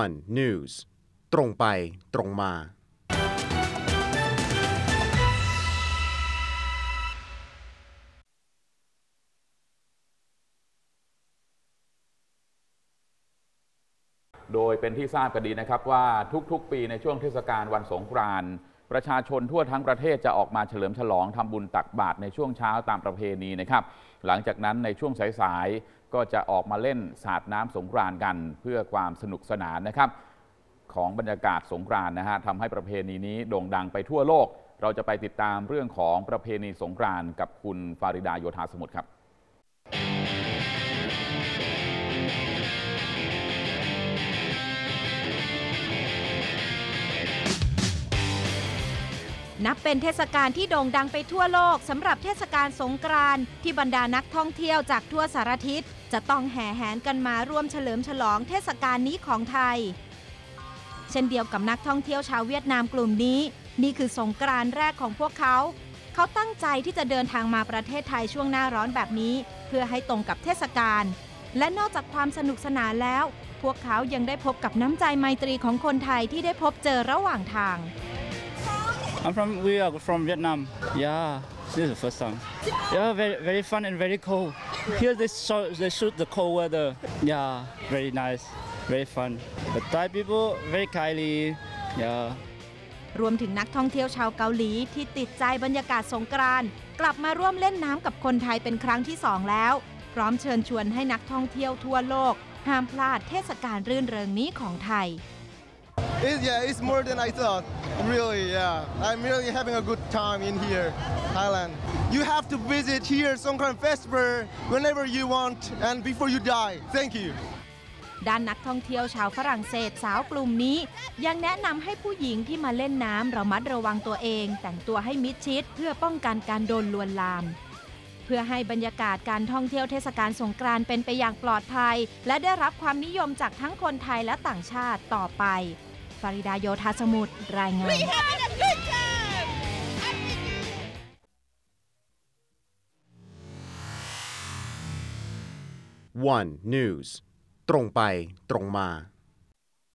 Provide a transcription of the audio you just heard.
one news ตรงไปตรงมา โดยเป็นที่ทราบกันดีนะครับว่าทุกๆ ปีในช่วงเทศกาลวันสงกรานต์ ประชาชนทั่วทั้งประเทศจะออกมาเฉลิมฉลองทำบุญตักบาตรในช่วงเช้าตามประเพณีนะครับ หลังจากนั้นในช่วงสายๆก็จะออกมาเล่นสาดน้ำสงกรานกัน เพื่อความสนุกสนานนะครับ ของบรรยากาศสงกรานนะฮะทำให้ประเพณีนี้โด่งดังไปทั่วโลก เราจะไปติดตามเรื่องของประเพณีสงกรานกับคุณฟาริดาโยธาสมุทรครับ นับเป็นเทศกาลที่โด่งดังไปทั่วโลกสำหรับเทศกาลสงกรานต์ที่บรรดานักท่องเที่ยวจากทั่วสารทิศจะต้องแห่แหนกันมาร่วมเฉลิมฉลองเทศกาลนี้ของไทย เช่นเดียวกับนักท่องเที่ยวชาวเวียดนามกลุ่มนี้ นี่คือสงกรานต์แรกของพวกเขา เขาตั้งใจที่จะเดินทางมาประเทศไทยช่วงหน้าร้อนแบบนี้ เพื่อให้ตรงกับเทศกาลและนอกจากความสนุกสนานแล้ว พวกเขายังได้พบกับน้ำใจไมตรีของคนไทยที่ได้พบเจอระหว่างทาง I'm from we are from Vietnam. Yeah, this is the first time. Yeah, very very fun and very cold. Here they show, they shoot the cold weather. Yeah, very nice, very fun. The Thai people very kindly. Yeah. รวมถึงนักท่องเที่ยวชาวเกาหลีที่ติดใจบรรยากาศสงกรานต์กลับมาร่วมเล่นน้ำกับคนไทยเป็นครั้งที่สองแล้ว พร้อมเชิญชวนให้นักท่องเที่ยวทั่วโลก ห้ามพลาดเทศกาลรื่นเริงนี้ของไทย It, yeah, it's more than I thought. Really, yeah. I'm really having a good time in here, Thailand. You have to visit here Songkran Festival whenever you want and before you die. Thank you. ด้านนักท่องเที่ยวชาวฝรั่งเศสสาวกลุ่มนี้ ยังแนะนำให้ผู้หญิงที่มาเล่นน้ำระมัดระวังตัวเอง แต่งตัวให้มิดชิด เพื่อป้องกันการโดนลวนลาม เพื่อให้บรรยากาศการท่องเที่ยวเทศกาลสงกรานต์เป็นไปอย่างปลอดภัย และได้รับความนิยมจากทั้งคนไทยและต่างชาติต่อไป ฟาริดาโยธาสมุทรรายงาน one news ตรงไปตรงมา